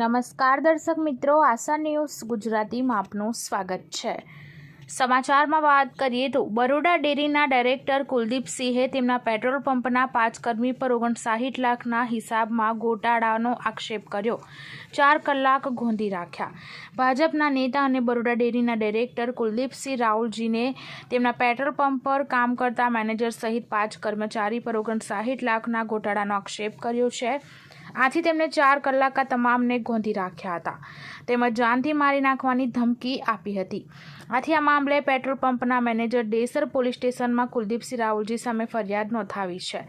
નમસ્કાર દર્શક મિત્રો, આશા ન્યૂઝ ગુજરાતીમાં આપનું સ્વાગત છે. સમાચારમાં વાત કરીએ તો બરોડા ડેરીના ડાયરેક્ટર કુલદીપસિંહે તેમના પેટ્રોલ પંપના પાંચ કર્મી પર ઓગણસાઠ લાખના હિસાબમાં ગોટાળાનો આક્ષેપ કર્યો. ચાર કલાક ગોંધી રાખ્યા. ભાજપના નેતા અને બરોડા ડેરીના ડાયરેક્ટર કુલદીપસિંહ રાહુલજીને તેમના પેટ્રોલ પંપ પર કામ કરતા મેનેજર સહિત પાંચ કર્મચારી પર ઓગણસાઠ લાખના ગોટાળાનો આક્ષેપ કર્યો છે. આથી તેમણે ચાર કલાક આ તમામને ગોંધી રાખ્યા હતા. તેમજ જાનથી મારી નાખવાની ધમકી આપી હતી. આથી આ મામલે પેટ્રોલ પંપના મેનેજર ડેસર પોલીસ સ્ટેશનમાં કુલદીપસિંહ રાહુલજી સામે ફરિયાદ નોંધાવી છે.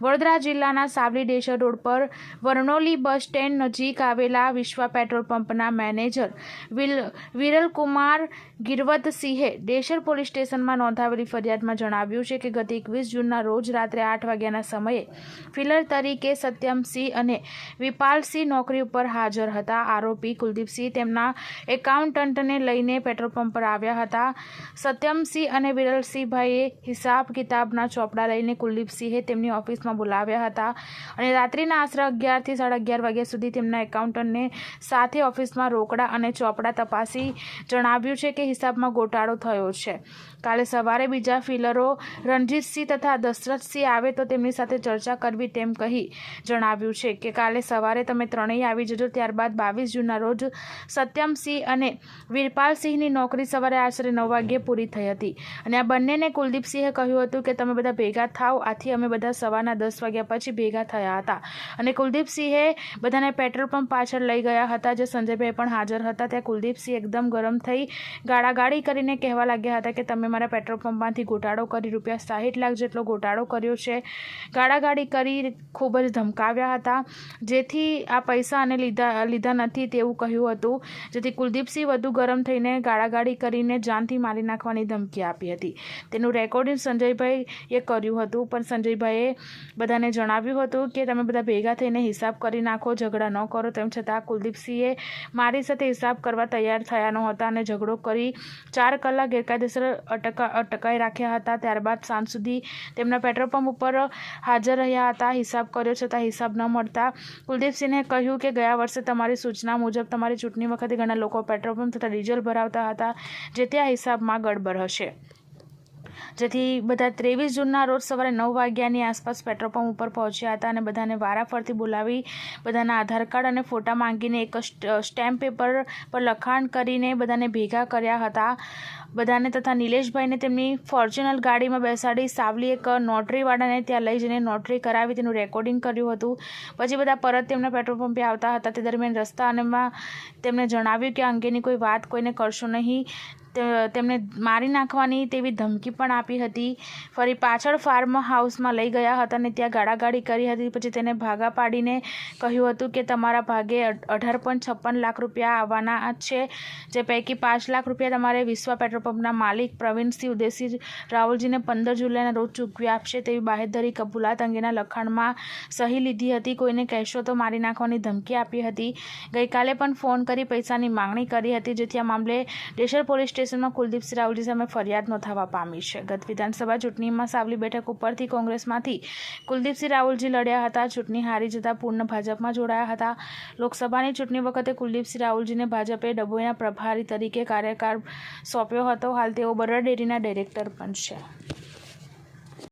વડોદરા જિલ્લાના સાવલી ડેસર રોડ પર વરણોલી બસ સ્ટેન્ડ નજીક આવેલા વિશ્વ પેટ્રોલ પંપના મેનેજર વિલ, વિરલકુમાર ગિરવતસિંહે ડેસર પોલીસ સ્ટેશનમાં નોંધાવેલી ફરિયાદમાં જણાવ્યું છે કે ગત એકવીસ જૂનના રોજ રાત્રે આઠ વાગ્યાના સમયે ફિલર તરીકે સત્યમસિંહ અને વિપાલસિંહ નોકરી ઉપર હાજર હતા. આરોપી કુલદીપસિંહ તેમના એકાઉન્ટન્ટને લઈને પેટ્રોલ પંપ પર આવ્યા હતા. સત્યમસિંહ અને વિરલસિંહભાઈએ હિસાબ કિતાબના ચોપડા લઈને કુલદીપસિંહે તેમની ઓફિસમાં બોલાવ્યા હતા અને રાત્રિના આશરે અગિયારથી સાડા અગિયાર વાગ્યા સુધી તેમના એકાઉન્ટન્ટને સાથે ઓફિસમાં રોકડા અને ચોપડા તપાસી જણાવ્યું છે કે હિસાબમાં ગોટાળો થયો છે. કાલે સવારે બીજા ફિલરો રણજીતસિંહ તથા દશરથસિંહ આવે તો તેમની સાથે ચર્ચા કરવી તેમ કહી જણાવ્યું છે કે કાલે સવારે તમે ત્રણેય આવી જજો. ત્યારબાદ બાવીસ જૂનના રોજ સત્યમસિંહ અને વીરપાલસિંહની નોકરી સવારે આશરે નવ વાગ્યે પૂરી થઈ હતી. અને આ બંનેને કુલદીપસિંહે કહ્યું હતું કે, તમે બધા ભેગા થાવ આથી અમે બધા સવારના દસ વાગ્યા પછી ભેગા થયા હતા. અને કુલદીપસિંહે બધાને પેટ્રોલ પંપ પાછળ લઈ ગયા હતા. જે સંજયભાઈ પણ હાજર હતા. ત્યાં કુલદીપસિંહ એકદમ ગરમ થઈ ગાળાગાળી કરીને કહેવા લાગ્યા હતા કે, તમે મારા પેટ્રોલ પંપમાંથી ગોટાળો કરી રૂપિયા સાહીઠ લાખ જેટલો ગોટાળો કર્યો છે. ગાળાગાળી કરી ખૂબ જ ધમકાવ્યા હતા. જેથી આ પૈસા અને લીધા લીધા નથી તેવું કહ્યું હતું. જેથી કુલદીપસિંહ વધુ ગરમ થઈને ગાળાગાળી કરીને જાનથી મારી નાખવાની ધમકી આપી હતી. તેનું રેકોર્ડિંગ સંજયભાઈએ કર્યું હતું, પણ સંજયભાઈએ બધાને જણાવ્યું હતું કે, તમે બધા ભેગા થઈને હિસાબ કરી નાખો, ઝઘડા ન કરો. તેમ છતાં કુલદીપસિંહે મારી સાથે હિસાબ કરવા તૈયાર થયા નહોતા અને ઝઘડો કરી ચાર કલાક ગેરકાયદેસર અટકા, અટકાઈ રાખ્યા હતા. ત્યારબાદ સાંજ સુધી તેમના પેટ્રોલ પંપ ઉપર હાજર રહ્યા હતા. હિસાબ કર્યો છતાં હિસાબ ન મળતા કુલદીપસિંહે કહ્યું કે ગયા વર્ષે તમારી સૂચના મુજબ તમારી ચૂંટણી વખતે ઘણા લોકો પેટ્રોલ પંપ તથા ડીઝલ ભરાવતા હતા જેથી આ હિસાબમાં ગડબડ હશે. જેથી બધા ત્રેવીસ જૂનના રોજ સવારે નવ વાગ્યાની આસપાસ પેટ્રોલ પંપ ઉપર પહોંચ્યા હતા અને બધાને વારાફરતી બોલાવી બધાના આધાર કાર્ડ અને ફોટા માંગીને એક સ્ટેમ્પ પેપર પર લખાણ કરીને બધાને ભેગા કર્યા હતા. બધાને તથા નિલેશભાઈને તેમની ફોર્ચ્યુનર ગાડીમાં બેસાડી સાવલી એક નોટરીવાળાને ત્યાં લઈ જઈને નોટરી કરાવી તેનું રેકોર્ડિંગ કર્યું હતું. પછી બધા પરત તેમના પેટ્રોલ પંપે આવતા હતા. તે દરમિયાન રસ્તા અને તેમણે જણાવ્યું કે અંગેની કોઈ વાત કોઈને કરશો નહીં. તેમને મારી નાખવાની તેવી ધમકી પણ આપી હતી. ફરી પાછળ ફાર્મ હાઉસમાં લઈ ગયા હતા અને ત્યાં ગાળાગાળી કરી હતી. પછી તેને ભાગા પાડીને કહ્યું હતું કે તમારા ભાગે અઢાર પોઈન્ટ છપ્પન લાખ રૂપિયા આવવાના છે, જે પૈકી પાંચ લાખ રૂપિયા તમારે વિશ્વ પેટ્રોલ પંપના માલિક પ્રવીણસિંહ ઉદયસિંહ રાહુલજીને પંદર જુલાઈના રોજ ચૂકવી આપશે તેવી બાહેધરી કબૂલાત અંગેના લખાણમાં સહી લીધી હતી. કોઈને કહેશો તો મારી નાખવાની ધમકી આપી હતી. ગઈકાલે પણ ફોન કરી પૈસાની માંગણી કરી હતી, જેથી આ મામલે ડેશર પોલીસ સ્ટેશનમાં કુલદીપસિંહ રાહુલજી સામે ફરિયાદ નોંધાવા પામી છે. ગત વિધાનસભા ચૂંટણીમાં સાવલી બેઠક ઉપરથી કોંગ્રેસમાંથી કુલદીપસિંહ રાહુલજી લડ્યા હતા. ચૂંટણી હારી જતા પૂર્ણ ભાજપમાં જોડાયા હતા. લોકસભાની ચૂંટણી વખતે કુલદીપસિંહ રાહુલજીને ભાજપે ડભોઈના પ્રભારી તરીકે કાર્યકાળ સોંપ્યો હતો. હાલ તેઓ બરોડા ડેરીના ડિરેક્ટર પણ છે.